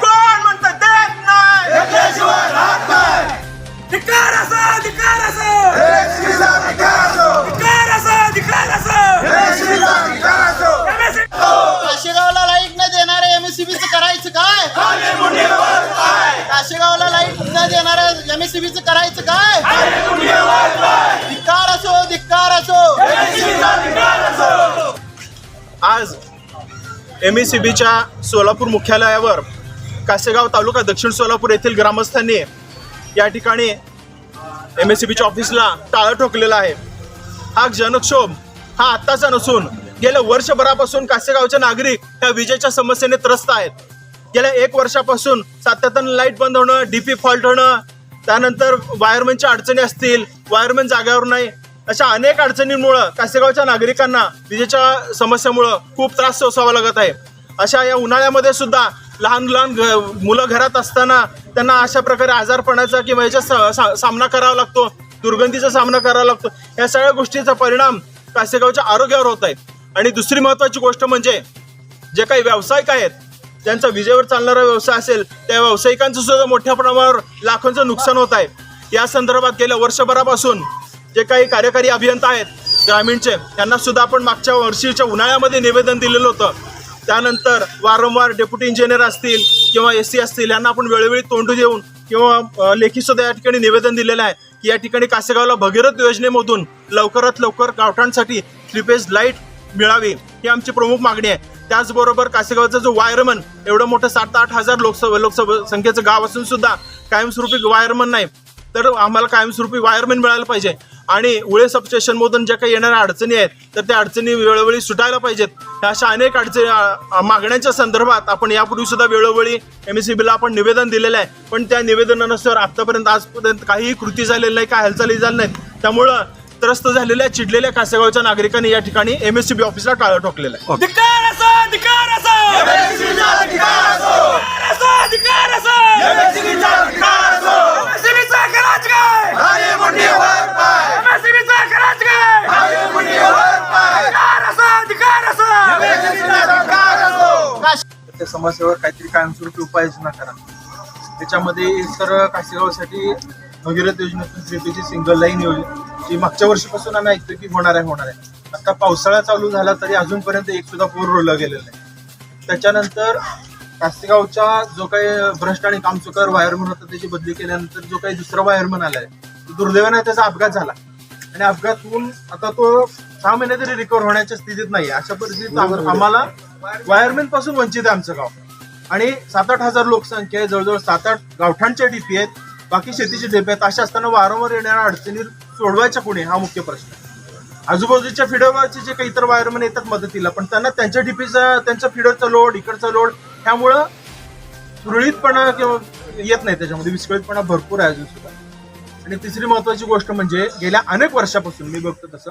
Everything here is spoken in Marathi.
कोण म्हणतं देत नाही? धिक्कार असो धिक्कार असो. धिक्कार असो धिक्कार असो. MSC काशेगावला लाइट न देणारे एमएससीबीचं करायचं काय? काशेगावला लाइट न देणाऱ्या एमएससीबीचं करायचं काय? एम ई सी बीच्या सोलापूर मुख्यालयावर कासेगाव तालुका दक्षिण सोलापूर येथील ग्रामस्थांनी या ठिकाणी एम एस सी बीच्या ऑफिसला टाळं ठोकलेलं आहे. हा जनक्षोभ हा आत्ताचा नसून गेल्या वर्षभरापासून कासेगावचे नागरिक ह्या विजेच्या समस्येने त्रस्त आहेत. गेल्या एक वर्षापासून सातत्यानं लाइट बंद होणं डीपी फॉल्ट होणं त्यानंतर वायरमॅनच्या अडचणी असतील वायरमॅन जागेवर नाही अशा अनेक अडचणींमुळं कासेगावच्या नागरिकांना विजेच्या समस्यामुळं खूप त्रास सोसावा लागत आहे. अशा या उन्हाळ्यामध्ये सुद्धा लहान लहान घ- मुलं घरात असताना त्यांना अशा प्रकारे आजारपणाचा किंवा याचा सा- सा- सामना करावा लागतो दुर्गंधीचा सामना करावा लागतो या सगळ्या गोष्टीचा परिणाम कासेगावच्या आरोग्यावर होत आहे. आणि दुसरी महत्त्वाची गोष्ट म्हणजे जे काही व्यावसायिक आहेत ज्यांचा विजेवर चालणारा व्यवसाय असेल त्या व्यावसायिकांचं सुद्धा मोठ्या प्रमाणावर लाखोंचं नुकसान होत आहे. या संदर्भात गेल्या वर्षभरापासून जे काही कार्यकारी अभियंता आहेत ग्रामीणचे त्यांना सुद्धा आपण मागच्या वर्षीच्या उन्हाळ्यामध्ये निवेदन दिलेलं होतं. त्यानंतर वारंवार डेप्युटी इंजिनियर असतील किंवा एस सी असतील यांना आपण वेळोवेळी तोंडू देऊन किंवा लेखीसुद्धा या ठिकाणी निवेदन दिलेलं आहे की या ठिकाणी कासेगावला भगीरथ योजनेमधून लवकरात लवकर गावठांसाठी स्लिपेज लाइट मिळावी ही आमची प्रमुख मागणी आहे. त्याचबरोबर कासेगावचा जो वायरमन एवढं मोठं सात ते आठ हजार लोकसभा लोकसभा संख्येचं गाव असून सुद्धा कायमस्वरूपी वायरमन नाही. तर आम्हाला कायमस्वरूपी वायरमन मिळायला पाहिजे. आणि उळे सबस्टेशनमधून ज्या काही येणाऱ्या अडचणी आहेत तर त्या अडचणी वेळोवेळी सुटायला पाहिजेत. ह्या अशा अनेक अडचणी मागण्यांच्या संदर्भात आपण यापूर्वी सुद्धा वेळोवेळी एम एस सी बीला आपण निवेदन दिलेलं आहे. पण त्या निवेदनानुसार आतापर्यंत आजपर्यंत काहीही कृती झालेली नाही काय हालचाली झाल्या नाहीत. त्यामुळं त्रस्त झालेल्या चिडलेल्या कासेगावच्या नागरिकांनी या ठिकाणी एम एस सी बी ऑफिसला टाळं ठोकलेलं आहे धिक्कार असो धिक्कार असो असो धिक्कार असो MSC चा करायचं काय MSC चा करायचं काय धिक्कार असो धिक्कार त्या समस्येवर काहीतरी कायमस्वरूपी उपाययोजना करा. त्याच्यामध्ये तर कासेगावसाठी भगीरथ योजनेतून थ्रीपीची सिंगल लाईन योजना जी मागच्या वर्षीपासून आम्ही ऐकतो की होणार आहे होणार आहे. आता पावसाळा चालू झाला तरी अजूनपर्यंत एक सुद्धा पूर रोवलं गेलेलं नाही. त्याच्यानंतर कासेगावच्या जो काही भ्रष्ट आणि कामचुकर वायरमन होता त्याची बदली केल्यानंतर जो काही दुसरा वायरमन आलाय तो दुर्दैवाने त्याचा अपघात झाला. आणि अपघात होऊन आता तो सहा महिने तरी रिकवर होण्याच्या स्थितीत नाही अशा परिस्थितीत आम्हाला वायरमॅनपासून वंचित आहे आमचं गाव. आणि सात आठ हजार लोकसंख्या आहे जवळजवळ सात आठ गावठांच्या डीपी आहेत. बाकी शेतीचे डीपी आहेत अशा असताना वारंवार येणाऱ्या अडचणी सोडवायच्या कोणी हा मुख्य प्रश्न आहे. आजूबाजूच्या फिडरवरचे जे काही इतर वायरमन येतात मदतीला पण त्यांना त्यांच्या डीपीचा त्यांच्या फिडरचा लोड इकडचा लोड ह्यामुळं सुरळीतपणा किंवा येत नाही त्याच्यामध्ये विस्कळीतपणा भरपूर आहे अजून सुद्धा. आणि तिसरी महत्वाची गोष्ट म्हणजे गेल्या अनेक वर्षापासून मी बघतो तसं